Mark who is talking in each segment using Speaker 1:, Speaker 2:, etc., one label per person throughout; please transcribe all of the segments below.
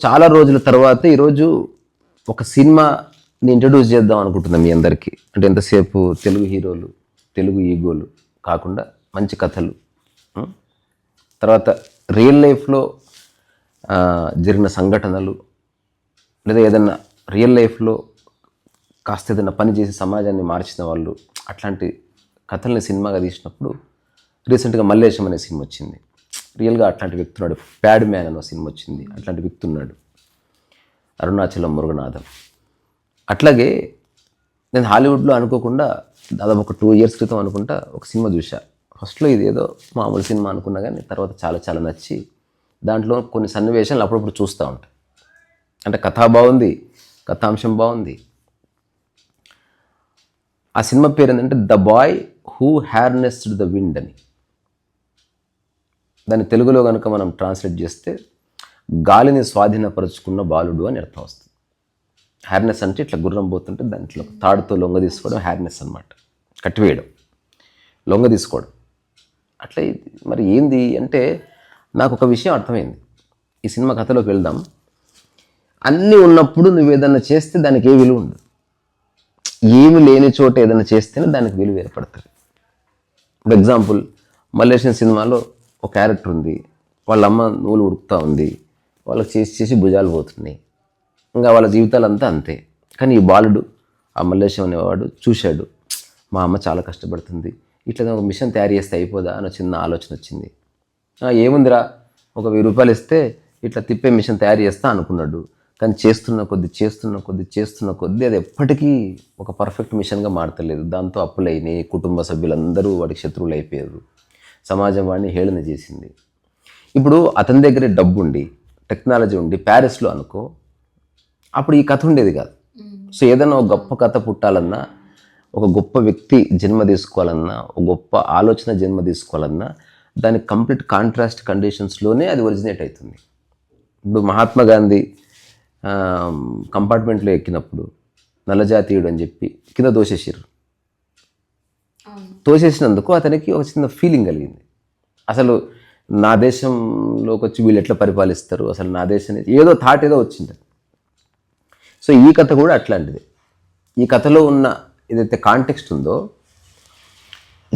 Speaker 1: చాలా రోజుల తర్వాత ఈరోజు ఒక సినిమాని ఇంట్రడ్యూస్ చేద్దాం అనుకుంటున్నాం మీ అందరికీ. అంటే ఎంతసేపు తెలుగు హీరోలు తెలుగు ఈగోలు కాకుండా మంచి కథలు తర్వాత రియల్ లైఫ్లో జరిగిన సంఘటనలు లేదా ఏదన్నా రియల్ లైఫ్లో కాస్త ఏదైనా పని చేసి సమాజాన్ని మార్చిన వాళ్ళు అట్లాంటి కథల్ని సినిమాగా తీసినప్పుడు రీసెంట్గా మల్లేశం అనే సినిమా వచ్చింది. రియల్గా అట్లాంటి వ్యక్తి ఉన్నాడు ప్యాడ్ మ్యాన్ అనే సినిమా వచ్చింది. అట్లాంటి వ్యక్తి ఉన్నాడు అరుణాచలం మురుగనాథం. అట్లాగే నేను హాలీవుడ్లో అనుకోకుండా దాదాపు ఒక టూ ఇయర్స్ క్రితం అనుకుంటా ఒక సినిమా చూశా. ఫస్ట్లో ఇది ఏదో మామూలు సినిమా అనుకున్నా కానీ తర్వాత చాలా చాలా నచ్చి దాంట్లో కొన్ని సన్నివేశాలు అప్పుడప్పుడు చూస్తూ ఉంటాయి అంటే కథ బాగుంది కథాంశం బాగుంది. ఆ సినిమా పేరు ఏంటంటే the boy who harnessed the wind అని. దాన్ని తెలుగులో కనుక మనం ట్రాన్స్లేట్ చేస్తే గాలిని స్వాధీనపరుచుకున్న బాలుడు అని అర్థం వస్తుంది. హ్యార్నెస్ అంటే ఇట్లా గుర్రం పోతుంటే దాంట్లో తాడుతో లొంగ తీసుకోవడం హ్యార్నెస్ అనమాట కట్టివేయడం. లొంగ తీసుకోవడం. అట్లా మరి ఏంది అంటే నాకు ఒక విషయం అర్థమైంది. ఈ సినిమా కథలోకి వెళ్దాం. అన్నీ ఉన్నప్పుడు నువ్వు ఏదన్నా చేస్తే దానికి ఏ విలువ ఉండదు. ఏమి లేని చోట ఏదైనా చేస్తేనే దానికి విలువ ఏర్పడుతుంది. ఫర్ ఎగ్జాంపుల్ మలేషియన్ సినిమాలో ఒక క్యారెక్టర్ ఉంది. వాళ్ళ అమ్మ నూలు ఉడుకుతూ ఉంది. వాళ్ళకి చేసి చేసి భుజాలు పోతున్నాయి. ఇంకా వాళ్ళ జీవితాలు అంతా. అంతే కానీ ఈ బాలుడు ఆ మల్లేశం అనేవాడు చూశాడు. మా అమ్మ చాలా కష్టపడుతుంది. ఇట్లా ఒక మిషన్ తయారు చేస్తే అయిపోదా అని చిన్న ఆలోచన వచ్చింది. ఏముందిరా? ఒక వెయ్యి రూపాయలు ఇస్తే ఇట్లా తిప్పే మిషన్ తయారు చేస్తా అనుకున్నాడు. కానీ చేస్తున్న కొద్ది చేస్తున్న కొద్ది చేస్తున్న కొద్ది అది ఎప్పటికీ ఒక పర్ఫెక్ట్ మిషన్గా మారతలేదు. దాంతో అప్పులైనాయి. కుటుంబ సభ్యులందరూ వాడికి శత్రువులు అయిపోయారు. సమాజం వాడిని హేళన చేసింది. ఇప్పుడు అతని దగ్గరే డబ్బు ఉండి టెక్నాలజీ ఉండి ప్యారిస్లో అనుకో అప్పుడు ఈ కథ ఉండేది కాదు. సో ఏదైనా ఒక గొప్ప కథ పుట్టాలన్నా ఒక గొప్ప వ్యక్తి జన్మ తీసుకోవాలన్నా ఒక గొప్ప ఆలోచన జన్మ తీసుకోవాలన్నా దానికి కంప్లీట్ కాంట్రాస్ట్ కండిషన్స్లోనే అది ఒరిజినేట్ అవుతుంది ఇప్పుడు మహాత్మా గాంధీ కంపార్ట్మెంట్లో ఎక్కినప్పుడు నల్లజాతీయుడు అని చెప్పి కింద దోసేసారు తోసేసినందుకు అతనికి ఒక చిన్న ఫీలింగ్ కలిగింది. అసలు నా దేశంలోకి వచ్చి వీళ్ళు ఎట్లా పరిపాలిస్తారు? అసలు నా దేశం ఏదో థాట్ ఏదో వచ్చింది. సో ఈ కథ కూడా అట్లాంటిది. ఈ కథలో ఉన్న ఏదైతే కాంటెక్స్ట్ ఉందో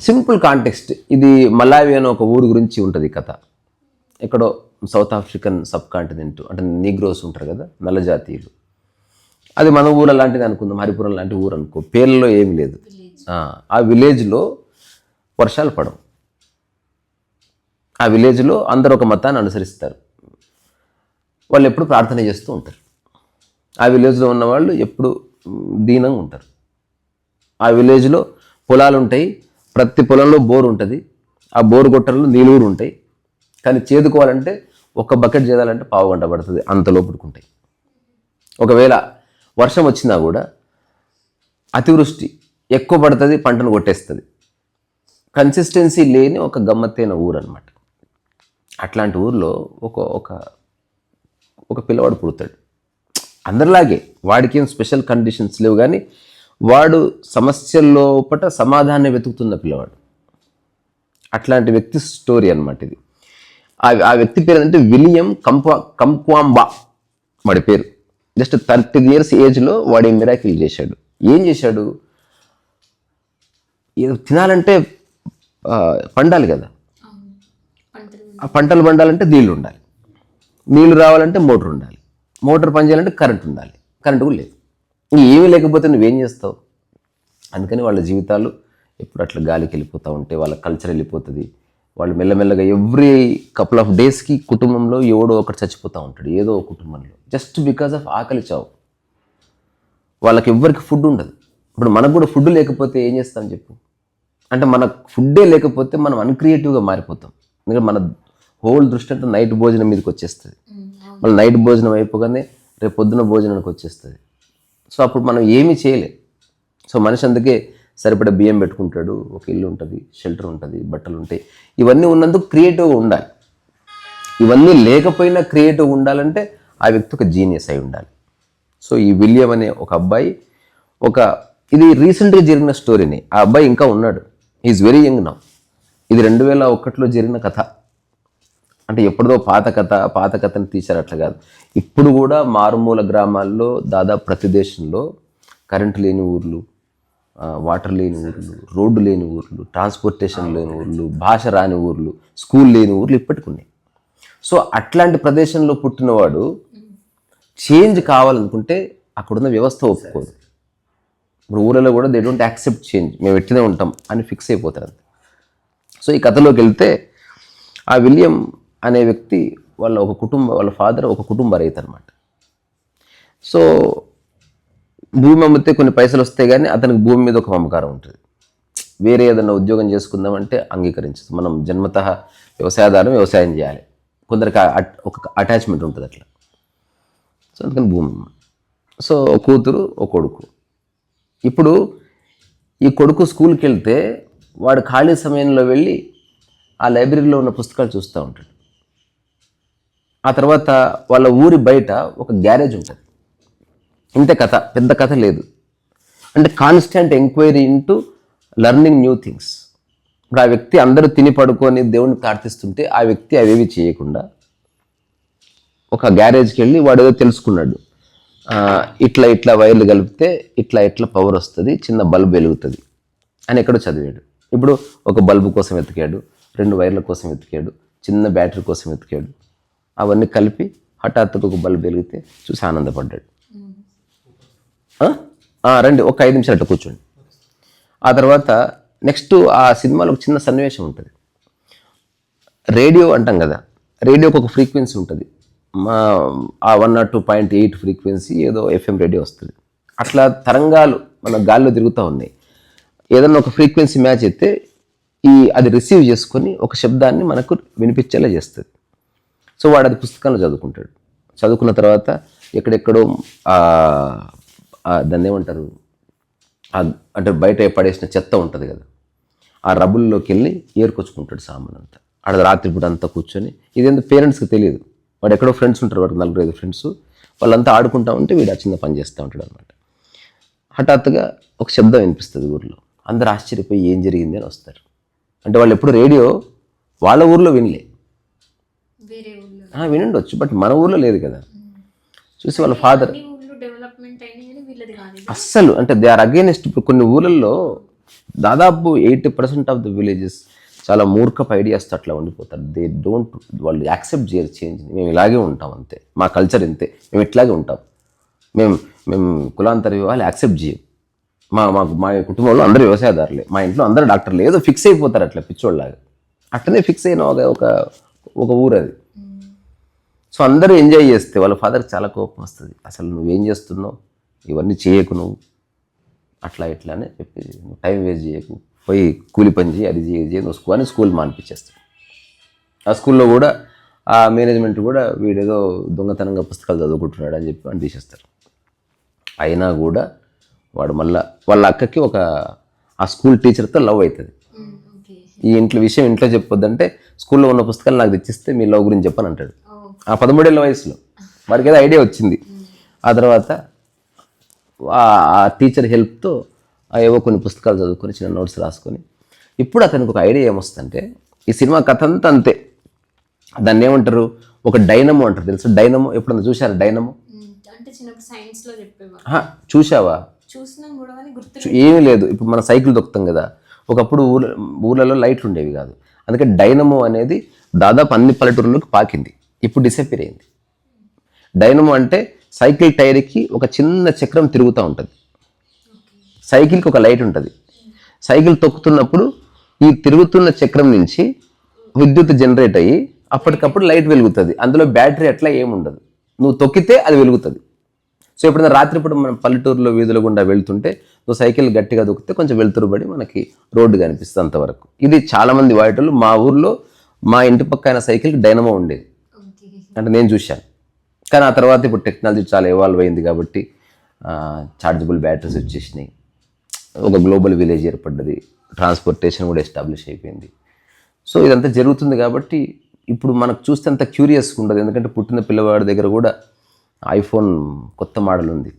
Speaker 1: సింపుల్ కాంటెక్స్ట్ ఇది మలావి అనే ఒక ఊరు గురించి ఉంటుంది ఈ కథ. ఎక్కడో సౌత్ ఆఫ్రికన్ సబ్ కాంటినెంట్ అంటే నీగ్రోస్ ఉంటారు కదా నల్ల జాతీయులు. అది మన ఊరు లాంటిది అనుకుందాం హరిపురం లాంటి ఊరు అనుకో పేర్లలో ఏమి లేదు. ఆ, ఆ విలేజ్లో వర్షాలు పడవు. ఆ విలేజ్లో అందరూ ఒక మతాన్ని అనుసరిస్తారు. వాళ్ళు ఎప్పుడు ప్రార్థన చేస్తూ ఉంటారు. ఆ విలేజ్లో ఉన్న వాళ్ళు ఎప్పుడు దీనంగా ఉంటారు. ఆ విలేజ్లో పొలాలు ఉంటాయి. ప్రతి పొలంలో బోర్ ఉంటుంది. ఆ బోరు గొట్టల్లో నీళ్ళూరు ఉంటాయి. కానీ చేదుకోవాలంటే ఒక బకెట్ చేయాలంటే పావు గంట పడుతుంది. అంత లోపుడుకుంటాయి ఒకవేళ వర్షం వచ్చినా కూడా అతివృష్టి ఎక్కువ పడుతుంది పంటను కొట్టేస్తుంది. కన్సిస్టెన్సీ లేని ఒక గమ్మత్తైన ఊరు అనమాట అట్లాంటి ఊర్లో ఒక ఒక ఒక పిల్లవాడు పుడతాడు. అందరిలాగే వాడికి ఏం స్పెషల్ కండిషన్స్ లేవు కానీ వాడు సమస్యల్లోపట సమాధానం వెతుకుతున్న పిల్లవాడు. అట్లాంటి వ్యక్తి స్టోరీ అనమాట ఇది. ఆ వ్యక్తి పేరు ఏంటంటే విలియం కంపా కంక్వాంబా వాడి పేరు. జస్ట్ థర్టీ ఇయర్స్ ఏజ్లో వాడి మిరాకిల్ చేశాడు. ఏం చేశాడు? ఏదో తినాలంటే పండాలి కదా. ఆ పంటలు పండాలంటే నీళ్ళు ఉండాలి. నీళ్ళు రావాలంటే మోటార్ ఉండాలి. మోటార్ పనిచేయాలంటే కరెంట్ ఉండాలి. కరెంటు కూడా లేదు. ఏమీ లేకపోతే నువ్వేం చేస్తావు? అందుకని వాళ్ళ జీవితాలు ఎప్పుడు అట్లా గాలికి వెళ్ళిపోతూ ఉంటే వాళ్ళ కల్చర్ వెళ్ళిపోతుంది. వాళ్ళు మెల్లమెల్లగా ఎవ్రీ కపుల్ ఆఫ్ డేస్కి కుటుంబంలో ఎవడో ఒకటి చచ్చిపోతూ ఉంటాడు ఏదో ఒక కుటుంబంలో. జస్ట్ బికాస్ ఆఫ్ ఆకలి చావు. వాళ్ళకి ఎవ్వరికి ఫుడ్ ఉండదు. ఇప్పుడు మనకు కూడా ఫుడ్ లేకపోతే ఏం చేస్తాం చెప్పు? అంటే మన ఫుడ్డే లేకపోతే మనం అన్క్రియేటివ్గా మారిపోతాం. ఎందుకంటే మన హోల్ దృష్టి అంటే నైట్ భోజనం మీదకి వచ్చేస్తుంది. మళ్ళీ నైట్ భోజనం అయిపోగానే రేపు పొద్దున భోజనానికి వచ్చేస్తుంది. సో అప్పుడు మనం ఏమీ చేయలేం. సో మనిషి అందుకే సరిపడా బియ్యం పెట్టుకుంటాడు ఒక ఇల్లు ఉంటుంది షెల్టర్ ఉంటుంది బట్టలు ఉంటాయి. ఇవన్నీ ఉన్నందుకు క్రియేటివ్గా ఉండాలి. ఇవన్నీ లేకపోయినా క్రియేటివ్ ఉండాలంటే ఆ వ్యక్తి ఒక జీనియస్ అయి ఉండాలి. సో ఈ విలియం అనే ఒక అబ్బాయి ఒక ఇది రీసెంట్గా జరిగిన స్టోరీని. ఆ అబ్బాయి ఇంకా ఉన్నాడు. ఈజ్ వెరీ యంగ్ నౌ ఇది రెండు వేల ఒకటిలో జరిగిన కథ. అంటే ఎప్పుడుదో పాత కథ పాత కథని తీశారు అట్లా కాదు. ఇప్పుడు కూడా మారుమూల గ్రామాల్లో దాదాపు ప్రతి దేశంలో కరెంటు లేని ఊర్లు వాటర్ లేని ఊర్లు రోడ్డు లేని ఊర్లు ట్రాన్స్పోర్టేషన్ లేని ఊర్లు భాష రాని ఊర్లు స్కూల్ లేని ఊర్లు ఇప్పటికి ఉన్నాయి. సో అట్లాంటి ప్రదేశంలో పుట్టినవాడు చేంజ్ కావాలనుకుంటే అక్కడున్న వ్యవస్థ ఒప్పుకోదు. ఇప్పుడు ఊళ్ళలో కూడా దే డోంట్ యాక్సెప్ట్ చేంజ్ మేము ఎట్లనే ఉంటాం అని ఫిక్స్ అయిపోతారు సో ఈ కథలోకి వెళ్తే ఆ విలియం అనే వ్యక్తి వాళ్ళ ఒక కుటుంబ వాళ్ళ ఫాదర్ ఒక కుటుంబ రైతు అనమాట సో భూమి అమ్మితే కొన్ని పైసలు వస్తే కానీ అతనికి భూమి మీద ఒక మమకారం ఉంటుంది. వేరే ఏదైనా ఉద్యోగం చేసుకుందామంటే అంగీకరించదు. మనం జన్మత వ్యవసాయదారం వ్యవసాయం చేయాలి. కొందరికి ఒక అటాచ్మెంట్ ఉంటుంది అట్లా. సో అందుకని భూమి సో ఒక కూతురు ఒక కొడుకు. ఇప్పుడు ఈ కొడుకు స్కూల్కి వెళ్తే వాడు ఖాళీ సమయంలో వెళ్ళి ఆ లైబ్రరీలో ఉన్న పుస్తకాలు చూస్తూ ఉంటాడు. ఆ తర్వాత వాళ్ళ ఊరి బయట ఒక గ్యారేజ్ ఉంటుంది. ఇంత కథ పెద్ద కథ లేదు. అంటే constant enquiry into learning new things ఇప్పుడు ఆ వ్యక్తి అందరూ తిని పడుకొని దేవుణ్ణి ప్రార్థిస్తుంటే ఆ వ్యక్తి అవేవి చేయకుండా ఒక గ్యారేజ్కి వెళ్ళి వాడు ఏదో తెలుసుకున్నాడు. ఇట్లా ఇట్లా వైర్లు కలిపితే ఇట్లా ఇట్లా పవర్ వస్తుంది చిన్న బల్బ్ వెలుగుతుంది అని ఎక్కడో చదివాడు. ఇప్పుడు ఒక బల్బు కోసం వెతికాడు రెండు వైర్ల కోసం వెతికాడు చిన్న బ్యాటరీ కోసం వెతికాడు. అవన్నీ కలిపి హఠాత్తుగా ఒక బల్బ్ వెలిగితే చూసి ఆనందపడ్డాడు. రండి ఒక ఐదు నిమిషాలు అట్లా కూర్చోండి. ఆ తర్వాత నెక్స్ట్ ఆ సినిమాలో ఒక చిన్న సన్నివేశం ఉంటుంది. రేడియో అంటాం కదా రేడియోకి ఒక ఫ్రీక్వెన్సీ ఉంటుంది. మా ఆ one not two point eight frequency ఏదో ఎఫ్ఎం రేడియో వస్తుంది. అట్లా తరంగాలు మన గాల్లో తిరుగుతూ ఉన్నాయి. ఏదన్నా ఒక ఫ్రీక్వెన్సీ మ్యాచ్ అయితే ఈ అది రిసీవ్ చేసుకొని ఒక శబ్దాన్ని మనకు వినిపించేలా చేస్తుంది. సో వాడు అది పుస్తకంలో చదువుకుంటాడు. చదువుకున్న తర్వాత ఎక్కడెక్కడో దాన్ని ఏమంటారు అంటే బయట పడేసిన చెత్త ఉంటుంది కదా ఆ రబుల్లోకి వెళ్ళి ఏరుకొచ్చుకుంటాడు సామాన్ అంతా ఆడ రాత్రిపూట అంతా కూర్చొని ఇదేందో పేరెంట్స్కి తెలియదు. వాడు ఎక్కడో ఫ్రెండ్స్ ఉంటారు వాడికి నలుగురు ఐదు ఫ్రెండ్స్ వాళ్ళంతా ఆడుకుంటా ఉంటే వీడు ఆ చిన్న పని చేస్తూ ఉంటాడు అనమాట హఠాత్తుగా ఒక శబ్దం వినిపిస్తుంది ఊర్లో. అందరు ఆశ్చర్యపోయి ఏం జరిగింది అని వస్తారు. అంటే వాళ్ళు ఎప్పుడు రేడియో వాళ్ళ ఊర్లో వినలే. వినుండొచ్చు బట్ మన ఊర్లో లేదు కదా. చూసి వాళ్ళ ఫాదర్. అస్సలు అంటే దే ఆర్ అగేనెస్ట్. ఇప్పుడు కొన్ని ఊళ్ళల్లో దాదాపు eighty percent of the villages చాలా మూర్ఖపు ఐడియాస్తో అట్లా ఉండిపోతారు. దే డోంట్ వాళ్ళు యాక్సెప్ట్ చేయరు చేంజ్. మేము ఇలాగే ఉంటాం అంతే. మా కల్చర్ ఇంతే. మేము ఇట్లాగే ఉంటాం. మేము మేము కులాంతర వివాహాలు యాక్సెప్ట్ చేయం మా మా మా కుటుంబంలో అందరూ వ్యవసాయదారులే. మా ఇంట్లో అందరూ డాక్టర్లు. ఏదో ఫిక్స్ అయిపోతారు అట్లా పిచ్చోళ్ళలాగా. అట్లనే ఫిక్స్ అయిన ఒక ఒక ఊరు అది సో అందరూ ఎంజాయ్ చేస్తే వాళ్ళ ఫాదర్కి చాలా కోపం వస్తుంది. అసలు నువ్వేం చేస్తున్నావు? ఇవన్నీ చేయకు నువ్వు. అట్లా ఇట్లా అని చెప్పి టైం వేస్ట్ చేయకు. పోయి కూలి పని చేయి అది చేయి చేయి నువ్వు స్కూల్ అని స్కూల్ మానిపించేస్తాడు. ఆ స్కూల్లో కూడా ఆ మేనేజ్మెంట్ కూడా వీడేదో దొంగతనంగా పుస్తకాలు చదువుకుంటున్నాడు అని చెప్పి అని తీసేస్తారు. అయినా కూడా వాడు మళ్ళా వాళ్ళ అక్కకి ఒక ఆ స్కూల్ టీచర్తో లవ్ అవుతుంది. ఈ ఇంట్లో విషయం ఇంట్లో చెప్పొద్దంటే స్కూల్లో ఉన్న పుస్తకాలు నాకు తెచ్చిస్తే మీ లవ్ గురించి చెప్పని అంటాడు. ఆ పదమూడేళ్ళ వయసులో. వాడికి ఏదో ఐడియా వచ్చింది. ఆ తర్వాత ఆ- టీచర్ హెల్ప్తో ఏవో కొన్ని పుస్తకాలు చదువుకొని చిన్న నోట్స్ రాసుకొని ఇప్పుడు అతనికి ఒక ఐడియా ఏమొస్తుందంటే ఈ సినిమా కథ అంతా అంతే. దాన్ని ఏమంటారు? ఒక డైనమో అంటారు. తెలుసు? డైనమో ఎప్పుడన్నా చూశారు? డైనమో?
Speaker 2: ఉమ్, అంటే చిన్నప్పుడు సైన్స్లో చెప్పేవారు.
Speaker 1: ఆహా, చూశావా?
Speaker 2: చూసినాం కూడా కానీ గుర్తు
Speaker 1: చూ- ఏమీ లేదు. ఇప్పుడు మన సైకిల్ దొక్కుతాం కదా. ఒకప్పుడు ఊర ఊర్లలో లైట్లు ఉండేవి కాదు. అందుకే డైనమో అనేది దాదాపు అన్ని పల్లెటూరులకు పాకింది. ఇప్పుడు డిసప్పేర్ అయింది. డైనమో అంటే సైకిల్ టైర్కి ఒక చిన్న చక్రం తిరుగుతూ ఉంటుంది. సైకిల్కి ఒక లైట్ ఉంటుంది. సైకిల్ తొక్కుతున్నప్పుడు ఈ తిరుగుతున్న చక్రం నుంచి విద్యుత్ జనరేట్ అయ్యి అప్పటికప్పుడు లైట్ వెలుగుతుంది. అందులో బ్యాటరీ అట్లా ఏముండదు నువ్వు తొక్కితే అది వెలుగుతుంది. సో ఎప్పుడైనా రాత్రిపూట మనం పల్లెటూరులో వీధుల గుండా వెళ్తుంటే నువ్వు సైకిల్ గట్టిగా దొక్కితే కొంచెం వెలుతురు పడి మనకి రోడ్డు కనిపిస్తుంది అంతవరకు. ఇది చాలామంది వాడేటోళ్ళు మా ఊర్లో మా ఇంటి పక్కన సైకిల్కి డైనమో ఉండేది. అంటే నేను చూశాను. కానీ ఆ తర్వాత ఇప్పుడు టెక్నాలజీ చాలా ఇవాల్వ్ అయింది కాబట్టి చార్జబుల్ బ్యాటరీస్ వచ్చేసినాయి. ఒక గ్లోబల్ విలేజ్ ఏర్పడ్డది. ట్రాన్స్పోర్టేషన్ కూడా ఎస్టాబ్లిష్ అయిపోయింది. సో ఇదంతా జరుగుతుంది కాబట్టి ఇప్పుడు మనకు చూస్తే అంత క్యూరియస్గా ఉండదు. ఎందుకంటే పుట్టిన పిల్లవాడి దగ్గర కూడా ఐఫోన్ కొత్త మోడల్ ఉంది.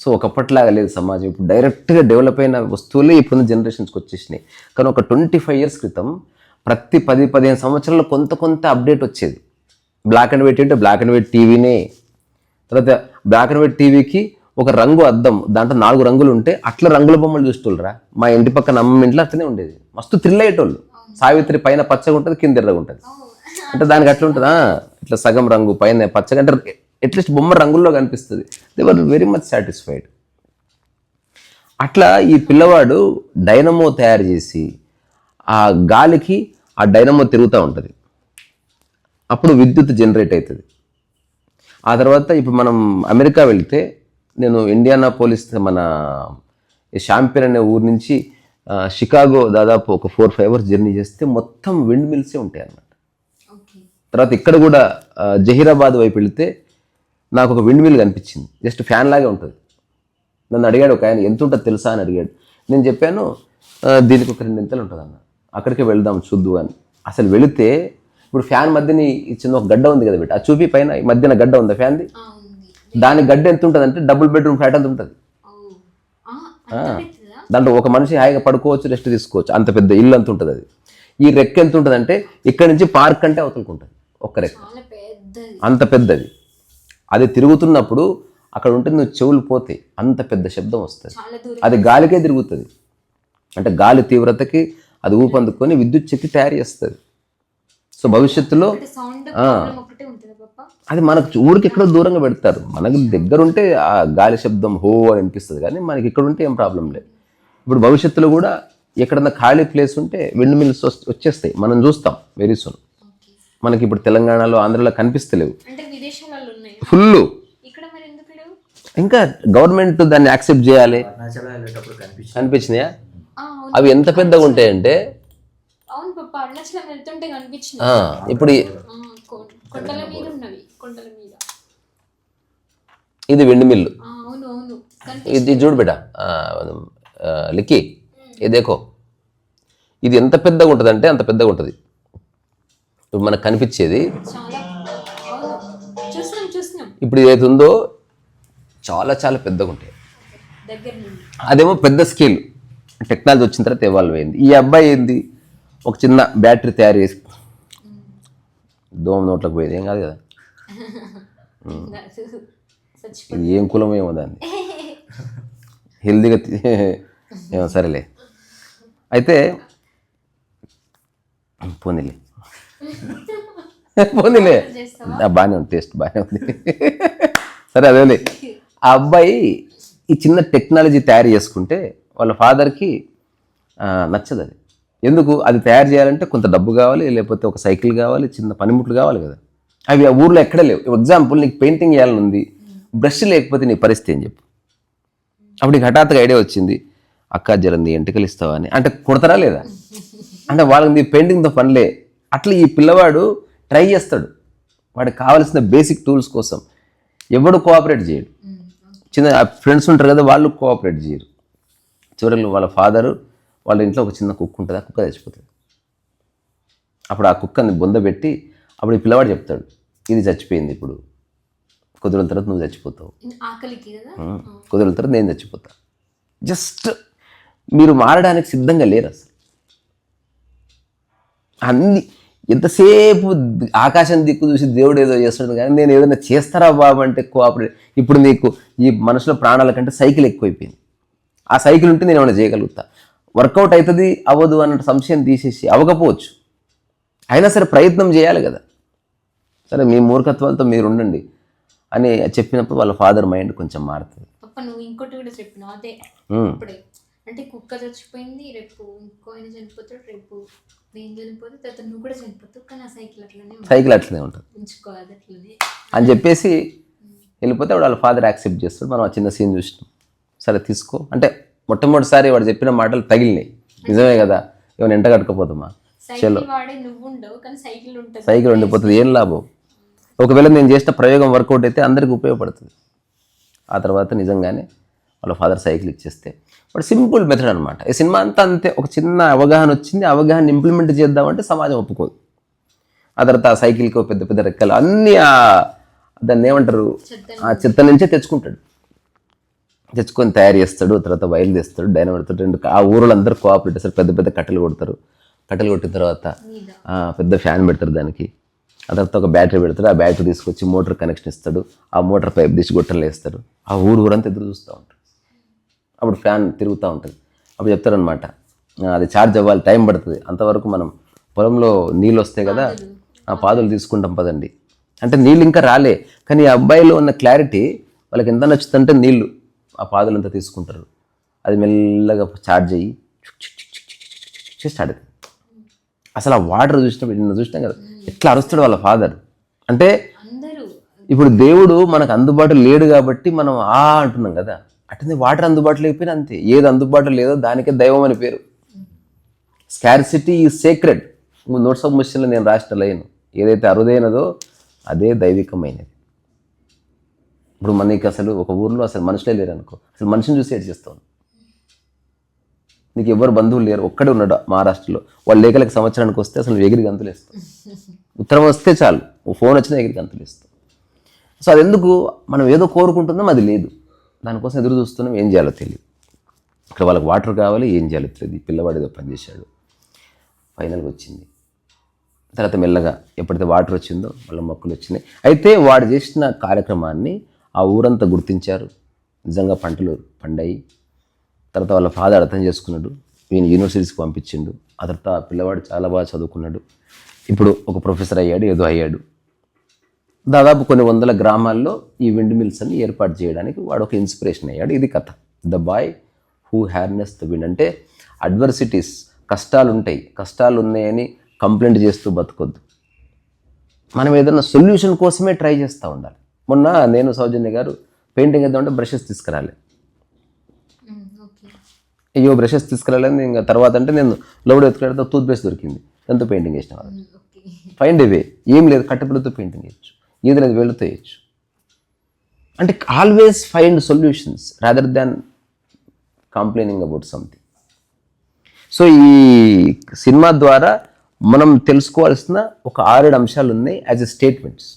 Speaker 1: సో ఒకప్పటిలాగా లేదు సమాజం. ఇప్పుడు డైరెక్ట్గా డెవలప్ అయిన వస్తువులే ఇప్పుడున్న జనరేషన్స్కి వచ్చేసినాయి. కానీ ఒక ట్వంటీ ఫైవ్ ఇయర్స్ క్రితం ప్రతి పది పదిహేను సంవత్సరాల్లో కొంత కొంత అప్డేట్ వచ్చేది. బ్లాక్ అండ్ వైట్ అంటే బ్లాక్ అండ్ వైట్ టీవీనే తర్వాత బ్లాక్ అండ్ వైట్ టీవీకి ఒక రంగు అద్దం దాంట్లో నాలుగు రంగులు ఉంటే అట్లా రంగుల బొమ్మలు చూస్తుండ్రా మా ఇంటి పక్కన అమ్మ ఇంట్లో అట్లనే ఉండేది. మస్తు థ్రిల్ అయ్యేటోళ్ళు సావిత్రి పైన పచ్చగా ఉంటుంది కింద ఎర్రగా ఉంటుంది. అంటే దానికి అట్లా ఉంటుందా? ఇట్లా సగం రంగు పైన పచ్చగా అంటే అట్లీస్ట్ బొమ్మ రంగుల్లో కనిపిస్తుంది. They were very much satisfied అట్లా ఈ పిల్లవాడు డైనమో తయారు చేసి ఆ గాలికి ఆ డైనమో తిరుగుతూ ఉంటుంది. అప్పుడు విద్యుత్ జనరేట్ అవుతుంది. ఆ తర్వాత ఇప్పుడు మనం అమెరికా వెళ్తే నేను ఇండియానా పోలీస్ మన షాంపియన్ అనే ఊరు నుంచి షికాగో దాదాపు ఒక ఫోర్ ఫైవ్ అవర్స్ జర్నీ చేస్తే మొత్తం విండ్ మిల్సే ఉంటాయి అన్నమాట. తర్వాత ఇక్కడ కూడా జహీరాబాద్ వైపు వెళితే నాకు ఒక విండ్ మిల్ కనిపించింది. జస్ట్ ఫ్యాన్ లాగే ఉంటుంది. నన్ను అడిగాడు ఒక ఆయన ఎంత ఉంటుంది తెలుసా? అని అడిగాడు. నేను చెప్పాను "ఆ, దీనికి ఒక రెండు ఎంతలు ఉంటుంది అన్న అక్కడికి వెళ్దాం చూద్దు అని. అసలు వెళితే ఇప్పుడు ఫ్యాన్ మధ్యని ఈ చిన్న ఒక గడ్డ ఉంది కదా బిడ్డ ఆ చూపి పైన ఈ మధ్యన గడ్డ ఉంది ఫ్యాన్ది? దాని గడ్డ ఎంత ఉంటుంది అంటే డబుల్ బెడ్రూమ్ ఫ్లాట్ అంత ఉంటుంది దాంట్లో ఒక మనిషి హాయిగా పడుకోవచ్చు రెస్ట్ తీసుకోవచ్చు అంత పెద్ద ఇల్లు అంత ఉంటుంది అది. ఈ రెక్క ఎంత ఉంటుంది అంటే ఇక్కడ నుంచి పార్క్ అంటే అవతలకుంటుంది ఒక్క రెక్క అంత పెద్దది. అది తిరుగుతున్నప్పుడు అక్కడ ఉంటే నువ్వు చెవులు పోతాయి అంత పెద్ద శబ్దం వస్తుంది. అది గాలికే తిరుగుతుంది. అంటే గాలి తీవ్రతకి అది ఊపందుకొని విద్యుత్ శక్తి తయారు చేస్తుంది. సో భవిష్యత్తులో
Speaker 2: అంటే సౌండ్ ప్రాబ్లం ఒకటే ఉంటుంది పాప.
Speaker 1: అది మనకు ఊరికి ఎక్కడో దూరంగా పెడతారు. మనకి దగ్గర ఉంటే ఆ గాలి శబ్దం హో అని అనిపిస్తుంది కానీ మనకి ఇక్కడ ఉంటే ఏం ప్రాబ్లం లేదు. ఇప్పుడు భవిష్యత్తులో కూడా ఎక్కడన్నా ఖాళీ ప్లేస్ ఉంటే విండ్ మిల్స్ వచ్చేస్తాయి. మనం చూస్తాం వెరీ సూన్ మనకి ఇప్పుడు తెలంగాణలో ఆంధ్రలో కనిపిస్తలేవు.
Speaker 2: అంటే విదేశాలలో ఉన్నాయి.
Speaker 1: ఫుల్ ఇంకా గవర్నమెంట్ దాన్ని యాక్సెప్ట్ చేయాలి.
Speaker 2: అవును.
Speaker 1: అవి ఎంత పెద్దగా ఉంటాయంటే
Speaker 2: అరుణాచలం వెళ్తుంటే కనిపించింది.
Speaker 1: ఆ, ఇప్పుడు ఈ-
Speaker 2: ఆ, కొ- కొండల మీద ఉన్నవి కొండల మీద.
Speaker 1: ఇది వెండి మిల్లు.
Speaker 2: అవును అవును.
Speaker 1: ఇది చూడు బిడ్డ. లిక్కి. ఇది దేకో ఇది ఎంత పెద్దగా ఉంటుంది అంటే అంత పెద్దగా ఉంటుంది. ఇప్పుడు మనకు కనిపించేది. ఇప్పుడు ఏదైతే ఉందో చాలా చాలా పెద్దగా ఉంటాయి. అదేమో పెద్ద స్కేల్. టెక్నాలజీ వచ్చిన తర్వాత ఎవాల్వ్ అయింది. ఈ అబ్బాయి ఏంది? ఒక చిన్న బ్యాటరీ తయారు చేసి దోమ నోట్లకు పోయేది. ఏం కాదు కదా. ఇది ఏం కులం ఏమో దాన్ని. హెల్దీగా ఏమో సరేలే. అయితే పోనీలే. పోనీలే. బాగానే ఉంది టేస్ట్ బాగానే ఉంది. సరే అదేలే. ఆ అబ్బాయి ఈ చిన్న టెక్నాలజీ తయారు చేసుకుంటే వాళ్ళ ఫాదర్కి నచ్చదు అది ఎందుకు? అది తయారు చేయాలంటే కొంత డబ్బు కావాలి లేకపోతే ఒక సైకిల్ కావాలి చిన్న పనిముట్లు కావాలి కదా. అవి ఆ ఊర్లో ఎక్కడ లేవు. ఎగ్జాంపుల్ నీకు పెయింటింగ్ చేయాలని ఉంది బ్రష్ లేకపోతే నీ పరిస్థితి ఏం చెప్పు? అప్పుడు నీకు హఠాత్తుగా ఐడియా వచ్చింది అక్క జరంది ఎంటికలు ఇస్తావా అని. అంటే కొడతారా లేదా? అంటే వాళ్ళకి నీ పెయింటింగ్తో పనిలే. అట్లా ఈ పిల్లవాడు ట్రై చేస్తాడు. వాడికి కావాల్సిన బేసిక్ టూల్స్ కోసం. ఎవడు కోఆపరేట్ చేయడు. చిన్న ఫ్రెండ్స్ ఉంటారు కదా వాళ్ళు కోఆపరేట్ చేయరు. చివరికి వాళ్ళ ఫాదరు వాళ్ళ ఇంట్లో ఒక చిన్న కుక్క ఉంటుంది ఆ కుక్క చచ్చిపోతుంది. అప్పుడు ఆ కుక్కని బొందబెట్టి అప్పుడు ఈ పిల్లవాడు చెప్తాడు ఇది చచ్చిపోయింది ఇప్పుడు. కొద్ది రోజుల తర్వాత నువ్వు చచ్చిపోతావు. కొద్ది రోజుల తర్వాత నేను చచ్చిపోతా. జస్ట్ మీరు మారడానికి సిద్ధంగా లేరు అసలు. అన్ని ఎంతసేపు ఆకాశం దిక్కు చూసి దేవుడు ఏదో చేస్తున్నాడు కానీ నేను ఏదైనా చేస్తారా బాబు అంటే కోఆపరేట్ ఇప్పుడు నీకు ఈ మనుషుల ప్రాణాల కంటే సైకిల్ ఎక్కువైపోయింది. ఆ సైకిల్ ఉంటే నేను ఏమైనా చేయగలుగుతా. వర్కౌట్ అవుతుంది అవ్వదు అన్న సంశయం తీసేసి అవ్వకపోవచ్చు. అయినా సరే ప్రయత్నం చేయాలి కదా. సరే మీ మూర్ఖత్వాలతో మీరు ఉండండి అని చెప్పినప్పుడు వాళ్ళ ఫాదర్ మైండ్ కొంచెం మారుతుంది.
Speaker 2: నువ్వు ఇంకోటి కూడా చెప్పినావు అదే. ఇప్పుడే. అంటే కుక్క చచ్చిపోయింది రేపు ఇంకో ఆయన చనిపోతాడు రేపు నేను చనిపోతే తర్వాత నువ్వు కూడా చనిపోతావు కానీ ఆ సైకిల్ అట్లనే.
Speaker 1: సైకిల్ అట్లనే ఉంటుంది.
Speaker 2: ఉంచుకోవాలి అట్లనే.
Speaker 1: అని చెప్పేసి వెళ్ళిపోతే వాళ్ళ ఫాదర్ యాక్సెప్ట్ చేస్తాడు. మనం ఆ చిన్న సీన్ చూసినాం. సరే తీసుకో. అంటే మొట్టమొదటిసారి వాడు చెప్పిన మాటలు తగిలినాయి. నిజమే కదా? ఏమైనా ఎంట కట్టుకోపోతామా
Speaker 2: వాడే కానీ సైకిల్
Speaker 1: ఉండిపోతుంది. ఏం లాభం? ఒకవేళ నేను చేసిన ప్రయోగం వర్కౌట్ అయితే అందరికీ ఉపయోగపడుతుంది. ఆ తర్వాత నిజంగానే వాళ్ళ ఫాదర్ సైకిల్ ఇచ్చేస్తే. బట్ సింపుల్ మెథడ్ అనమాట ఈ సినిమా అంతా అంతే. ఒక చిన్న అవగాహన వచ్చింది. అవగాహన ఇంప్లిమెంట్ చేద్దామంటే సమాజం ఒప్పుకోదు. ఆ తర్వాత ఆ సైకిల్కి పెద్ద పెద్ద రెక్కలు అన్నీ దాన్ని ఏమంటారు? ఆ చెత్త నుంచే తెచ్చుకుంటాడు. తెచ్చుకొని తయారు చేస్తాడు తర్వాత తెస్తాడు డైనమిట్ రెండు ఆ ఊళ్ళందరూ కోఆపరేట్ చేస్తారు పెద్ద పెద్ద కట్టెలు కొడతారు. కట్టెలు కొట్టిన తర్వాత పెద్ద ఫ్యాన్ పెడతారు దానికి. ఆ తర్వాత ఒక బ్యాటరీ పెడతాడు ఆ బ్యాటరీ తీసుకొచ్చి మోటార్ కనెక్షన్ ఇస్తాడు. ఆ మోటార్ పైప్ తీసి గొట్టలు వేస్తారు. ఆ ఊరు ఊరంతా ఎదురు చూస్తూ ఉంటారు. అప్పుడు ఫ్యాన్ తిరుగుతూ ఉంటుంది. అప్పుడు చెప్తారనమాట అది ఛార్జ్ అవ్వాలి టైం పడుతుంది. అంతవరకు మనం పొలంలో నీళ్ళు వస్తాయి కదా ఆ పాదులు తీసుకుంటాం పదండి. అంటే నీళ్ళు ఇంకా రాలే. కానీ ఆ అబ్బాయిలో ఉన్న క్లారిటీ వాళ్ళకి ఎంత నచ్చుతుందంటే నీళ్ళు. ఆ పాదులంతా తీసుకుంటారు. అది మెల్లగా ఛార్జ్ అయ్యి స్టార్ట్ అవుతుంది. అసలు ఆ వాటర్ చూసినప్పుడు నిన్న చూసినాం కదా ఎట్లా అరుస్తాడు వాళ్ళ ఫాదర్ అంటే ఇప్పుడు దేవుడు మనకు అందుబాటులో లేడు కాబట్టి మనం ఆ అంటున్నాం కదా. అట్లనే వాటర్ అందుబాటులో లేకపోయినా అంతే. ఏది అందుబాటులో లేదో దానికే దైవం అని పేరు. స్కార్సిటీ ఈ సేక్రెడ్ నోట్స్ ఆఫ్ మిషన్లో నేను రాసిన లైన్. ఏదైతే అరుదైనదో అదే దైవికమైనది. ఇప్పుడు మనకి అసలు ఒక ఊర్లో అసలు మనుషులే లేరు అనుకో అసలు మనిషిని చూసి ఏడు చేస్తాం నీకు ఎవరు బంధువులు లేరు ఒక్కడే ఉన్నాడు మహారాష్ట్రలో. వాళ్ళు లేఖలకు సంవత్సరానికి వస్తే అసలు ఎగిరి గంతులు వేస్తాం ఉత్తరం వస్తే చాలు ఓ ఫోన్ వచ్చినా ఎగిరి గంతులు వేస్తాం సో అది ఎందుకు? మనం ఏదో కోరుకుంటున్నాం అది లేదు. దానికోసం ఎదురు చూస్తున్నాం ఏం చేయాలో తెలియదు. ఇక్కడ వాళ్ళకి వాటర్ కావాలి ఏం చేయాలో తెలియదు. పిల్లవాడు ఏదో పనిచేశాడు ఫైనల్గా వచ్చింది. తర్వాత మెల్లగా ఎప్పుడైతే వాటర్ వచ్చిందో వాళ్ళ మొక్కలు వచ్చినాయి. అయితే వాడు చేసిన కార్యక్రమాన్ని ఆ ఊరంతా గుర్తించారు. నిజంగా పంటలు పండాయి. తర్వాత వాళ్ళ ఫాదర్ అర్థం చేసుకున్నాడు. ఈయన యూనివర్సిటీస్కి పంపించిండు. ఆ తర్వాత పిల్లవాడు చాలా బాగా చదువుకున్నాడు. ఇప్పుడు ఒక ప్రొఫెసర్ అయ్యాడు ఏదో అయ్యాడు. దాదాపు కొన్ని వందల గ్రామాల్లో ఈ విండ్ మిల్స్ అన్ని ఏర్పాటు చేయడానికి వాడు ఒక ఇన్స్పిరేషన్ అయ్యాడు. ఇది కథ. The boy who harness the wind అంటే అడ్వర్సిటీస్ కష్టాలు ఉంటాయి. కష్టాలు ఉన్నాయని కంప్లైంట్ చేస్తూ బతకొద్దు. మనం ఏదైనా సొల్యూషన్ కోసమే ట్రై చేస్తూ ఉండాలి. మొన్న నేను సౌజన్య గారు పెయింటింగ్ వేద్దామంటే బ్రషెస్ తీసుకురాలి. అయ్యో బ్రషెస్ తీసుకురాలేదు. ఇంకా తర్వాత అంటే నేను లోపల ఎత్తుకెడితే టూత్ బ్రష్ దొరికింది. దాంతో పెయింటింగ్ వేసిన వాళ్ళు. ఫైండ్ అవే ఏం లేదు కట్టెపులతో పెయింటింగ్ వేయచ్చు ఏది లేదు వేళ్ళతో వేయచ్చు అంటే always find solutions rather than complaining about something so ఈ సినిమా ద్వారా మనం తెలుసుకోవాల్సిన ఒక ఆరేడు అంశాలు ఉన్నాయి యాజ్ ఎ స్టేట్మెంట్స్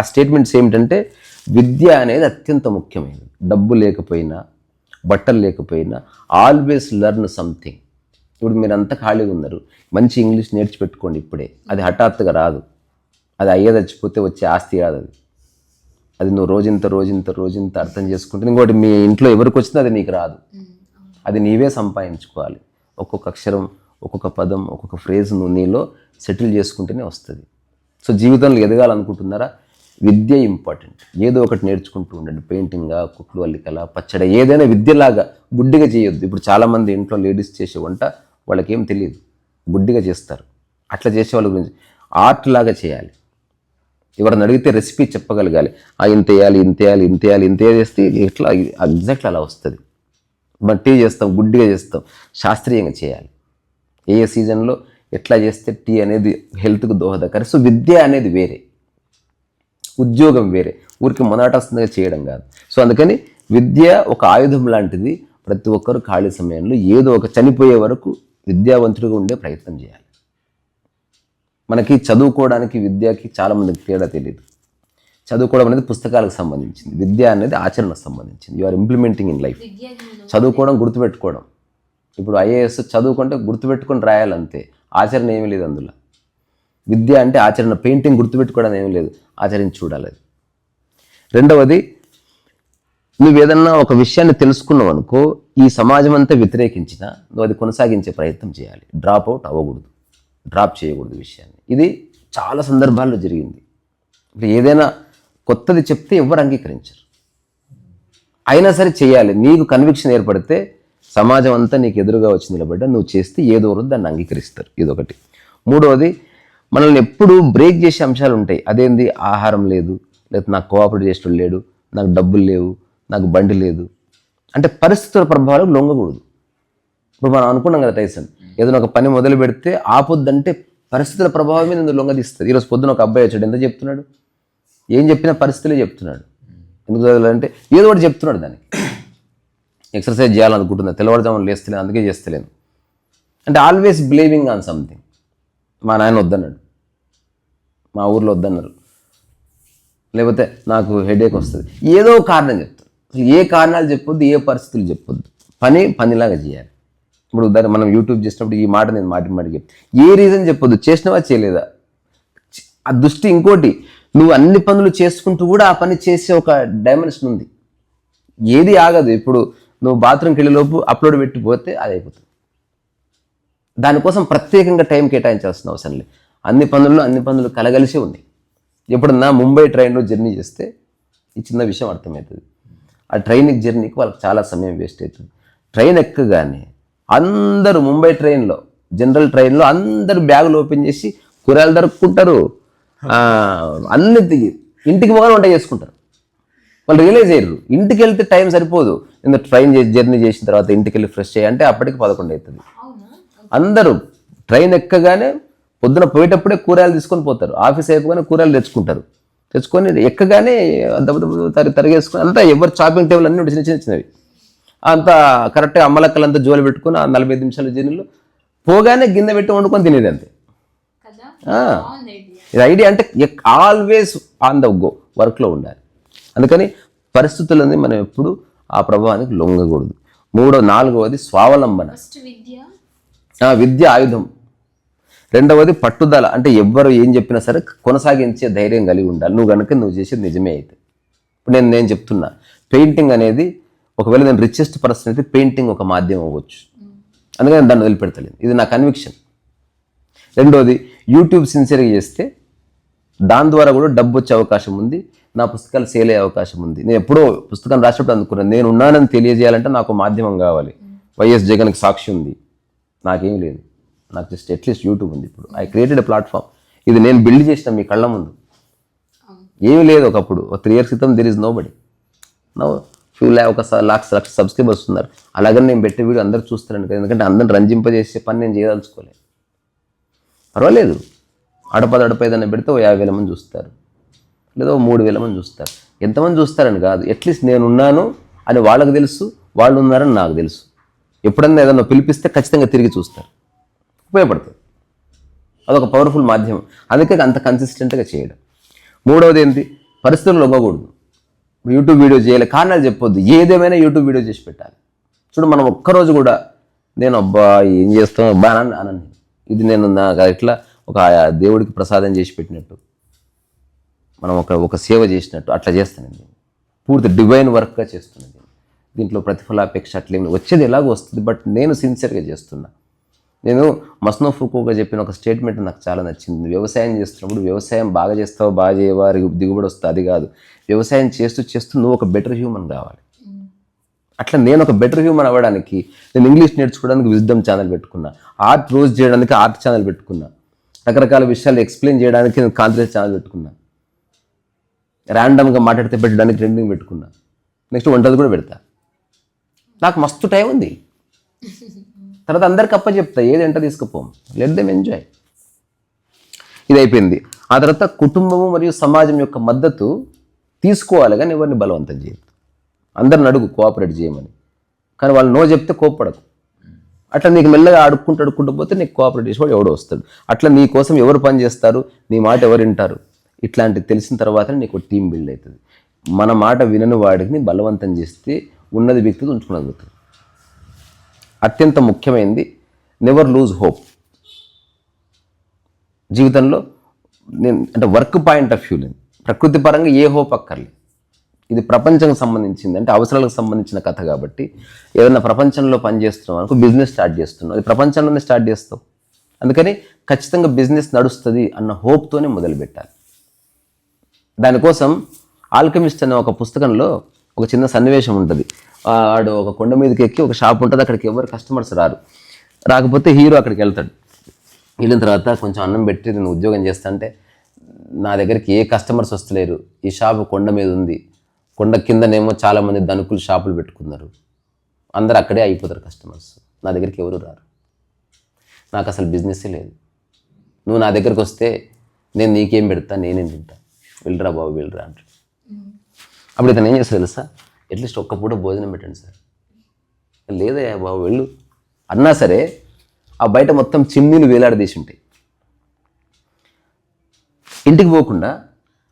Speaker 1: ఆ స్టేట్మెంట్స్ ఏమిటంటే విద్య అనేది అత్యంత ముఖ్యమైనది. డబ్బు లేకపోయినా బట్టలు లేకపోయినా ఆల్వేస్ లెర్న్ సంథింగ్ ఇప్పుడు మీరు అంతా ఖాళీగా ఉన్నారు మంచి ఇంగ్లీష్ నేర్చిపెట్టుకోండి ఇప్పుడే. అది హఠాత్తుగా రాదు. అది అయ్యే చచ్చిపోతే వచ్చే ఆస్తి కాదు అది. అది నువ్వు రోజంత రోజంత రోజంత అర్థం చేసుకుంటే ఇంకోటి మీ ఇంట్లో ఎవరికి వచ్చినా అది నీకు రాదు. అది నీవే సంపాదించుకోవాలి. ఒక్కొక్క అక్షరం ఒక్కొక్క పదం ఒక్కొక్క ఫ్రేజ్ నువ్వు నీలో సెటిల్ చేసుకుంటేనే వస్తుంది. సో జీవితంలో ఎదగాలనుకుంటున్నారా? విద్య ఇంపార్టెంట్ ఏదో ఒకటి నేర్చుకుంటూ ఉండండి. పెయింటింగా కుట్లు అల్లికల పచ్చడి ఏదైనా విద్యలాగా గుడ్డిగా చేయొద్దు. ఇప్పుడు చాలామంది ఇంట్లో లేడీస్ చేసే వంట వాళ్ళకి ఏం తెలియదు. గుడ్డిగా చేస్తారు. అట్లా చేసే వాళ్ళ గురించి. ఆర్ట్ లాగా చేయాలి. ఎవరిని అడిగితే రెసిపీ చెప్పగలగాలి. ఆ ఇంత వేయాలి ఇంత వేయాలి ఇంత వేయాలి ఇంత చేస్తే ఇట్లా ఎగ్జాక్ట్ అలా వస్తుంది. మనం టీ చేస్తాం గుడ్డిగా చేస్తాం. శాస్త్రీయంగా చేయాలి. ఏ ఏ సీజన్లో ఎట్లా చేస్తే టీ అనేది హెల్త్కు దోహదకరం. సో విద్య అనేది వేరే. ఉద్యోగం వేరే. ఊరికి మొదటస్తుందిగా చేయడం కాదు. సో అందుకని విద్య ఒక ఆయుధం లాంటిది. ప్రతి ఒక్కరు ఖాళీ సమయంలో ఏదో ఒక చనిపోయే వరకు విద్యావంతుడిగా ఉండే ప్రయత్నం చేయాలి. మనకి చదువుకోవడానికి విద్యకి చాలామందికి తేడా తెలియదు చదువుకోవడం అనేది పుస్తకాలకు సంబంధించింది. విద్య అనేది ఆచరణకు సంబంధించింది. You are implementing in life చదువుకోవడం గుర్తుపెట్టుకోవడం. ఇప్పుడు ఐఏఎస్ చదువుకుంటే గుర్తుపెట్టుకొని రాయాలంతే. ఆచరణ ఏమీ లేదు అందులో. విద్య అంటే ఆచరణ పెయింటింగ్ గుర్తుపెట్టుకోవడం ఏమీ లేదు. ఆచరించి చూడాలి. అది రెండవది నువ్వు ఏదన్నా ఒక విషయాన్ని తెలుసుకున్నావు అనుకో ఈ సమాజం అంతా వ్యతిరేకించినా నువ్వు అది కొనసాగించే ప్రయత్నం చేయాలి. డ్రాప్ అవుట్ అవ్వకూడదు. డ్రాప్ చేయకూడదు విషయాన్ని. ఇది చాలా సందర్భాల్లో జరిగింది. ఇప్పుడు ఏదైనా కొత్తది చెప్తే ఎవరు అంగీకరించరు. అయినా సరే చేయాలి. నీకు కన్విక్షన్ ఏర్పడితే సమాజం అంతా నీకు ఎదురుగా వచ్చి నిలబడ్డా నువ్వు చేస్తే ఏదో రోజు దాన్ని అంగీకరిస్తారు. ఇదొకటి. మూడవది మనల్ని ఎప్పుడు బ్రేక్ చేసే అంశాలు ఉంటాయి. అదేంది? ఆహారం లేదు. లేకపోతే నాకు కోఆపరేట్ చేసేటోడు లేడు. నాకు డబ్బులు లేవు. నాకు బండి లేదు. అంటే పరిస్థితుల ప్రభావాలకు లొంగకూడదు. ఇప్పుడు మనం అనుకున్నాం కదా టైసన్ ఏదైనా ఒక పని మొదలు పెడితే ఆపొద్దంటే పరిస్థితుల ప్రభావమే నేను లొంగదీస్తుంది. ఈరోజు పొద్దున ఒక అబ్బాయి వచ్చాడు. ఎంత చెప్తున్నాడు? ఏం చెప్పినా పరిస్థితులే చెప్తున్నాడు. ఎందుకు చదవాలంటే ఏదో ఒకటి చెప్తున్నాడు దానికి. ఎక్సర్సైజ్ చేయాలనుకుంటున్నా. తెల్లవారుజామున లేస్తలేను అందుకే చేస్తలేను. అంటే ఆల్వేస్ బ్లేమింగ్ ఆన్ సంథింగ్ మా నాయన వద్దన్నాడు. మా ఊర్లో వద్దన్నారు. లేకపోతే నాకు హెడేక్ వస్తుంది. ఏదో కారణం చెప్తారు అసలు ఏ కారణాలు చెప్పొద్దు ఏ పరిస్థితులు చెప్పొద్దు. పని పనిలాగా చేయాలి. ఇప్పుడు దాన్ని మనం యూట్యూబ్ చేసినప్పుడు ఈ మాట నేను మాటి మాటికి ఏ రీజన్ చెప్పొద్దు? చేసినవా చేయలేదా? ఆ దృష్టి ఇంకోటి. నువ్వు అన్ని పనులు చేసుకుంటూ కూడా ఆ పని చేసే ఒక డైమెన్షన్ ఉంది. ఏది ఆగదు. ఇప్పుడు నువ్వు బాత్రూమ్కి వెళ్ళే లోపు అప్లోడ్ పెట్టిపోతే అది అయిపోతుంది. దానికోసం ప్రత్యేకంగా టైం కేటాయించాల్సిన అవసరం లేదు. అన్ని పనుల్లో అన్ని పనులు కలగలిసి ఉన్నాయి ఎప్పుడన్నా ముంబై ట్రైన్లో జర్నీ చేస్తే ఈ చిన్న విషయం అర్థమవుతుంది. ఆ ట్రైన్ జర్నీకి వాళ్ళకి చాలా సమయం వేస్ట్ అవుతుంది. ట్రైన్ ఎక్కగానే అందరూ ముంబై ట్రైన్లో జనరల్ ట్రైన్లో అందరూ బ్యాగులు ఓపెన్ చేసి కూరగాయలు దొరుకుంటారు అన్ని ఇంటికి పోగానే వంట చేసుకుంటారు. వాళ్ళు రియలైజ్ అయ్యారు. ఇంటికి వెళ్తే టైం సరిపోదు. ఇంత ట్రైన్ జర్నీ చేసిన తర్వాత ఇంటికి వెళ్ళి ఫ్రెష్ చేయాలంటే అప్పటికి పదకొండు అవుతుంది. అందరూ ట్రైన్ ఎక్కగానే పొద్దున పోయేటప్పుడే కూరగాయలు తీసుకొని పోతారు. ఆఫీస్ అయిపోగానే కూరగాయలు తెచ్చుకుంటారు. తెచ్చుకొని ఎక్కగానే దెబ్బ తరి తరిగేసుకొని అంతా ఎవరు షాపింగ్ టేబుల్ అన్నీ చిన్న చిన్న చిన్నవి. అంతా కరెక్ట్గా అమ్మలక్కలంతా జోలు పెట్టుకుని ఆ నలభై ఐదు నిమిషాల జర్నీలో పోగానే గిన్నె పెట్టి వండుకొని తినేది అంతే. ఇది ఐడియా అంటే ఆల్వేస్ ఆన్ ద గో వర్క్లో ఉండాలి. అందుకని పరిస్థితులని మనం ఎప్పుడు ఆ ప్రభావానికి లొంగకూడదు. మూడో నాలుగవది స్వావలంబన.
Speaker 2: ఫస్ట్ విద్య
Speaker 1: ఆ, విద్య ఆయుధం. రెండవది పట్టుదల. అంటే ఎవ్వరు ఏం చెప్పినా సరే కొనసాగించే ధైర్యం కలిగి ఉండాలి. నువ్వు కనుక నువ్వు చేసేది నిజమే అయితే. ఇప్పుడు నేను నేను చెప్తున్నా. పెయింటింగ్ అనేది ఒకవేళ నేను రిచెస్ట్ పర్సన్ అయితే పెయింటింగ్ ఒక మాధ్యమం అవ్వచ్చు. అందుకని దాన్ని వదిలిపెడతలేదు. ఇది నా కన్విక్షన్ రెండోది యూట్యూబ్ సిన్సియర్గా చేస్తే దాని ద్వారా కూడా డబ్బు వచ్చే అవకాశం ఉంది. నా పుస్తకాలు సేల్ అయ్యే అవకాశం ఉంది. నేను ఎప్పుడో పుస్తకం రాసినప్పుడు అనుకున్నాను నేను ఉన్నానని తెలియజేయాలంటే నాకు మాధ్యమం కావాలి. వైఎస్ జగన్కి సాక్షి ఉంది. నాకేం లేదు. నాకు జస్ట్ అట్లీస్ట్ యూట్యూబ్ ఉంది ఇప్పుడు. ఐ క్రియేటెడ్ ప్లాట్ఫామ్ ఇది నేను బిల్డ్ చేసిన మీ కళ్ళ ముందు. ఏమీ లేదు ఒకప్పుడు. ఒక త్రీ ఇయర్స్ క్రితం there is nobody no few ల్యా ఒక లాక్స్ లక్ష సబ్స్క్రైబర్స్ ఉన్నారు. అలాగని నేను పెట్టే వీడియో అందరూ చూస్తారని కదా. ఎందుకంటే అందరిని రంజింపజేసే పని నేను చేయదలుచుకోలేదు. పర్వాలేదు. అడపద అడప ఏదైనా పెడితే ఓ యాభై వేల మంది చూస్తారు. లేదా ఓ మూడు వేల మంది చూస్తారు. ఎంతమంది చూస్తారని కాదు. అట్లీస్ట్ నేను ఉన్నాను అని వాళ్ళకి తెలుసు. వాళ్ళు ఉన్నారని నాకు తెలుసు. ఎప్పుడన్నా ఏదన్నా పిలిపిస్తే ఖచ్చితంగా తిరిగి చూస్తారు. ఉపయోగపడుతుంది. అదొక పవర్ఫుల్ మాధ్యమం. అందుకే అంత కన్సిస్టెంట్గా చేయడం. మూడవది ఏంటి? పరిస్థితులు ఇవ్వకూడదు యూట్యూబ్ వీడియో చేయాలి. కారణాలు చెప్పొద్దు. ఏదేమైనా యూట్యూబ్ వీడియో చేసి పెట్టాలి. చూడు మనం ఒక్కరోజు కూడా నేను అబ్బా ఏం చేస్తాం? అబ్బా అని అనను ఇది నేను నాకు ఇట్లా ఒక దేవుడికి ప్రసాదం చేసి పెట్టినట్టు మనం ఒక ఒక సేవ చేసినట్టు అట్లా చేస్తాను పూర్తి డివైన్ వర్క్గా చేస్తున్నది దీంట్లో ప్రతిఫలాపేక్ష అట్లేమి వచ్చేది ఎలాగో వస్తుంది బట్ నేను సిన్సియర్గా చేస్తున్నా. నేను మస్నో ఫుకోగా చెప్పిన ఒక స్టేట్మెంట్ నాకు చాలా నచ్చింది. వ్యవసాయం చేస్తున్నప్పుడు వ్యవసాయం బాగా చేస్తావు బాగా చేయవారి దిగుబడి వస్తుంది అది కాదు. వ్యవసాయం చేస్తూ చేస్తూ నువ్వు ఒక బెటర్ హ్యూమన్ కావాలి. అట్లా నేను ఒక బెటర్ హ్యూమన్ అవ్వడానికి నేను ఇంగ్లీష్ నేర్చుకోవడానికి విజ్డమ్ ఛానల్ పెట్టుకున్నా. ఆర్ట్ రోజు చేయడానికి ఆర్ట్ ఛానల్ పెట్టుకున్నా. రకరకాల విషయాలు ఎక్స్ప్లెయిన్ చేయడానికి నేను కాంట్రెస్ ఛానల్ పెట్టుకున్నా. ర్యాండమ్గా మాట్లాడితే పెట్టడానికి ట్రెండింగ్ పెట్టుకున్నా. నెక్స్ట్ వంటలు కూడా పెడతా. నాకు మస్తు టైం ఉంది. తర్వాత అందరికి అప్ప చెప్తా ఏది ఎంట తీసుకుపోం. లెట్ దెమ్ ఎంజాయ్ ఇది అయిపోయింది ఆ తర్వాత కుటుంబము మరియు సమాజం యొక్క మద్దతు తీసుకోవాలి కానీ ఎవరిని బలవంతం చేయదు అందరిని అడుగు కోఆపరేట్ చేయమని. కానీ వాళ్ళు నో చెప్తే కోప్పడకు. అట్లా నీకు మెల్లగా అడుక్కుంటూ అడుక్కుంటూ పోతే నీకు కోఆపరేట్ చేసేవాడు ఎవడో వస్తాడు. అట్లా నీ కోసం ఎవరు పని చేస్తారు నీ మాట ఎవరు వింటారు ఇట్లాంటివి తెలిసిన తర్వాత నీకు టీం బిల్డ్ అవుతుంది. మన మాట వినని వాడిని బలవంతం చేస్తే ఉన్నది వ్యక్తితో ఉంచుకున్నది అత్యంత ముఖ్యమైనది నెవర్ లూజ్ హోప్ జీవితంలో నేను అంటే వర్క్ పాయింట్ ఆఫ్ వ్యూ లేదు ప్రకృతి పరంగా ఏ హోప్ అక్కర్లేదు. ఇది ప్రపంచంకి సంబంధించింది అంటే అవసరాలకు సంబంధించిన కథ కాబట్టి ఏదైనా ప్రపంచంలో పనిచేస్తున్నాం అనుకో బిజినెస్ స్టార్ట్ చేస్తున్నాం. అది ప్రపంచంలోనే స్టార్ట్ చేస్తాం అందుకని ఖచ్చితంగా బిజినెస్ నడుస్తుంది అన్న హోప్తోనే మొదలుపెట్టాలి. దానికోసం ఆల్కమిస్ట్ అనే ఒక పుస్తకంలో ఒక చిన్న సన్నివేశం ఉంటుంది. ఆడు ఒక కొండ మీదకి ఎక్కి ఒక షాప్ ఉంటుంది అక్కడికి ఎవరు కస్టమర్స్ రారు. రాకపోతే హీరో అక్కడికి వెళ్తాడు. వెళ్ళిన తర్వాత కొంచెం అన్నం పెట్టి నేను ఉద్యోగం చేస్తాంటే నా దగ్గరికి ఏ కస్టమర్స్ వస్తలేరు. ఈ షాప్ కొండ మీద ఉంది. కొండ కిందనేమో చాలామంది ధనుకులు షాపులు పెట్టుకున్నారు. అందరు అక్కడే అయిపోతారు కస్టమర్స్. నా దగ్గరికి ఎవరు రారు. నాకు అసలు బిజినెస్సే లేదు. నువ్వు నా దగ్గరికి వస్తే నేను నీకేం పెడతా నేనేం తింటా. వెళ్ళరా బాబు వెళ్ళరా అంటాడు. అప్పుడు ఇతను ఏం చేస్తాడు తెలుసా? అట్లీస్ట్ ఒక్క పూట భోజనం పెట్టండి సార్. లేదయ్యా బాబు వెళ్ళు. అన్నా సరే ఆ బయట మొత్తం చిమ్నీలు వేలాడదీసి ఉంటాయి ఇంటికి పోకుండా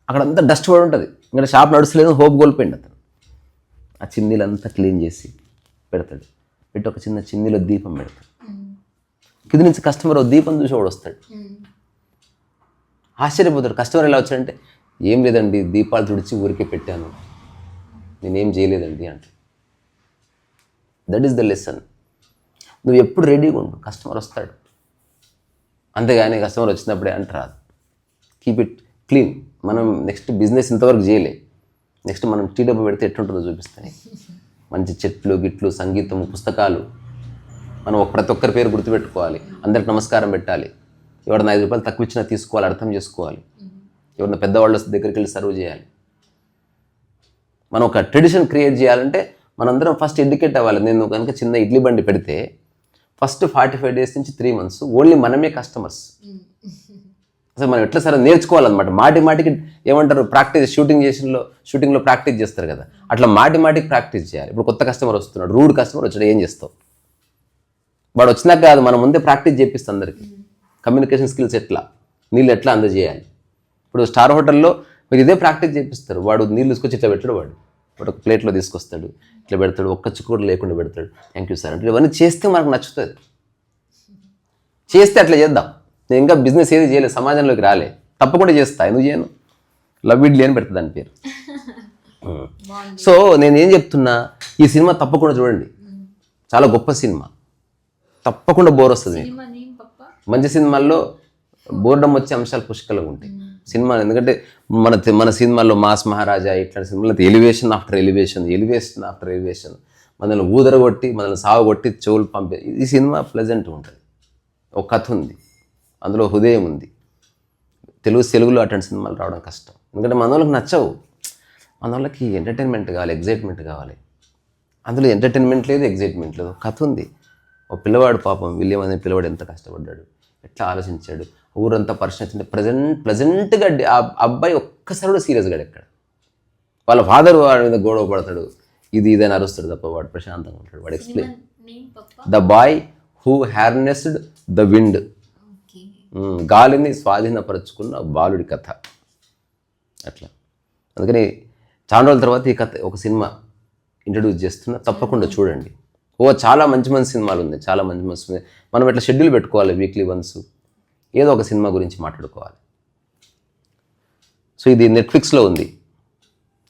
Speaker 1: అక్కడ అంతా డస్ట్ పడి ఉంటుంది. ఇంకా షాప్ నడుస్తలేదు హోప్ కోల్పోయింది అతను. ఆ చిమ్నీలంతా క్లీన్ చేసి పెడతాడు. పెట్టి ఒక చిన్న చిన్నీలో దీపం పెడతాడు. కింద నుంచి కస్టమర్ దీపం చూసి వాడు వస్తాడు. ఆశ్చర్యపోతాడు. కస్టమర్ ఎలా వచ్చాడంటే ఏం లేదండి దీపాలు తుడిచి ఊరికే పెట్టాను. నేనేం చేయలేదండి అంటే. దట్ ఈస్ ద లెసన్ నువ్వు ఎప్పుడు రెడీగా ఉండు కస్టమర్ వస్తాడు. అంతేగాని కస్టమర్ వచ్చినప్పుడే అంటరాదు కీప్ ఇట్ క్లీన్ మనం నెక్స్ట్ బిజినెస్ ఇంతవరకు చేయలే. నెక్స్ట్ మనం టీ డబ్బు పెడితే ఎట్లుంటుందో చూపిస్తాయి మంచి చెట్లు గిట్లు సంగీతం పుస్తకాలు. మనం ఒక ప్రతి ఒక్కరి పేరు గుర్తుపెట్టుకోవాలి. అందరికి నమస్కారం పెట్టాలి. ఎవరిని ఐదు రూపాయలు తక్కువ ఇచ్చినా తీసుకోవాలి అర్థం చేసుకోవాలి. ఎవరైనా పెద్దవాళ్ళ దగ్గరికి వెళ్ళి సర్వ్ చేయాలి. మనం ఒక ట్రెడిషన్ క్రియేట్ చేయాలంటే మనందరం ఫస్ట్ ఎడ్యుకేట్ అవ్వాలి. నేను కనుక చిన్న ఇడ్లీ బండి పెడితే ఫస్ట్ ఫార్టీ ఫైవ్ డేస్ నుంచి త్రీ మంత్స్ ఓన్లీ మనమే కస్టమర్స్ అసలు మనం ఎట్లా సరే నేర్చుకోవాలన్నమాట. మాటి మాటికి ఏమంటారు ప్రాక్టీస్ షూటింగ్ చేసినలో షూటింగ్లో ప్రాక్టీస్ చేస్తారు కదా. అట్లా మాటి మాటికి ప్రాక్టీస్ చేయాలి. ఇప్పుడు కొత్త కస్టమర్ వస్తున్నాడు రూడ్ కస్టమర్ వచ్చాడు ఏం చేస్తావు? వాడు వచ్చినాక కాదు మనం ముందే ప్రాక్టీస్ చేపిస్తాం అందరికి. కమ్యూనికేషన్ స్కిల్స్ ఎట్లా? నీళ్ళు ఎట్లా అందజేయాలి? ఇప్పుడు స్టార్ హోటల్లో మీరు ఇదే ప్రాక్టీస్ చేపిస్తారు. వాడు నీళ్ళు తీసుకొచ్చి ఇట్లా పెట్టాడు వాడు. వాడు ఒక ప్లేట్లో తీసుకొస్తాడు. ఇట్లా పెడతాడు. ఒక్క చుక్క కూడా లేకుండా పెడతాడు. థ్యాంక్ యూ సార్ అంటే ఇవన్నీ చేస్తే మనకు నచ్చుతుంది. చేస్తే అట్లా చేద్దాం. నేను ఇంకా బిజినెస్ ఏది చేయలేదు. సమాజంలోకి రాలే. తప్పకుండా చేస్తా. ఎందుకు చేయను? లవ్ ఇడ్లీ అని పెడుతుంది దాని పేరు. సో నేను ఏం చెప్తున్నా? ఈ సినిమా తప్పకుండా చూడండి. చాలా గొప్ప సినిమా. తప్పకుండా బోర్ వస్తుంది మంచి సినిమాల్లో బోర్డం వచ్చే అంశాలు పుష్కలంగా ఉంటాయి. సినిమా ఎందుకంటే మన మన సినిమాల్లో మాస్ మహారాజా ఇట్లాంటి సినిమాలు elevation after elevation elevation after elevation మనల్ని ఊదరగొట్టి మనల్ని సాగుగొట్టి చెవులు పంపే ఈ సినిమా ప్లెజెంట్ ఉంటుంది. ఒక కథ ఉంది. అందులో హృదయం ఉంది. తెలుగు తెలుగులో అటువంటి సినిమాలు రావడం కష్టం. ఎందుకంటే మన వాళ్ళకి నచ్చవు. మన వాళ్ళకి ఎంటర్టైన్మెంట్ కావాలి ఎగ్జైట్మెంట్ కావాలి. అందులో ఎంటర్టైన్మెంట్ లేదు ఎగ్జైట్మెంట్ లేదు. ఒక కథ ఉంది. ఒక పిల్లవాడు పాపం విలియం అనే పిల్లవాడు ఎంత కష్టపడ్డాడు. ఎట్లా ఆలోచించాడు. ఊరంతా పరిచయం వచ్చింది ప్రజెంట్ ప్లెజెంట్గా ఆ అబ్బాయి ఒక్కసారి కూడా సీరియస్గా ఎక్కడ? వాళ్ళ ఫాదర్ వాడి మీద గొడవ పడతాడు. ఇది ఇదని అరుస్తాడు తప్ప వాడు ప్రశాంతంగా ఉంటాడు. వాడు explain the boy who harnessed the wind గాలిని స్వాధీనపరుచుకున్న బాలుడి కథ. అట్లా. అందుకని చాలా రోజుల తర్వాత ఈ కథ ఒక సినిమా ఇంట్రడ్యూస్ చేస్తున్నా. తప్పకుండా చూడండి. ఓ చాలా మంచి మంచి సినిమాలు ఉన్నాయి. చాలా మంచి మంచి మనం ఇట్లా షెడ్యూల్ పెట్టుకోవాలి? వీక్లీ వన్స్ ఏదో ఒక సినిమా గురించి మాట్లాడుకోవాలి. సో ఇది నెట్ఫ్లిక్స్లో ఉంది.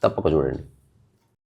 Speaker 1: తప్పక చూడండి.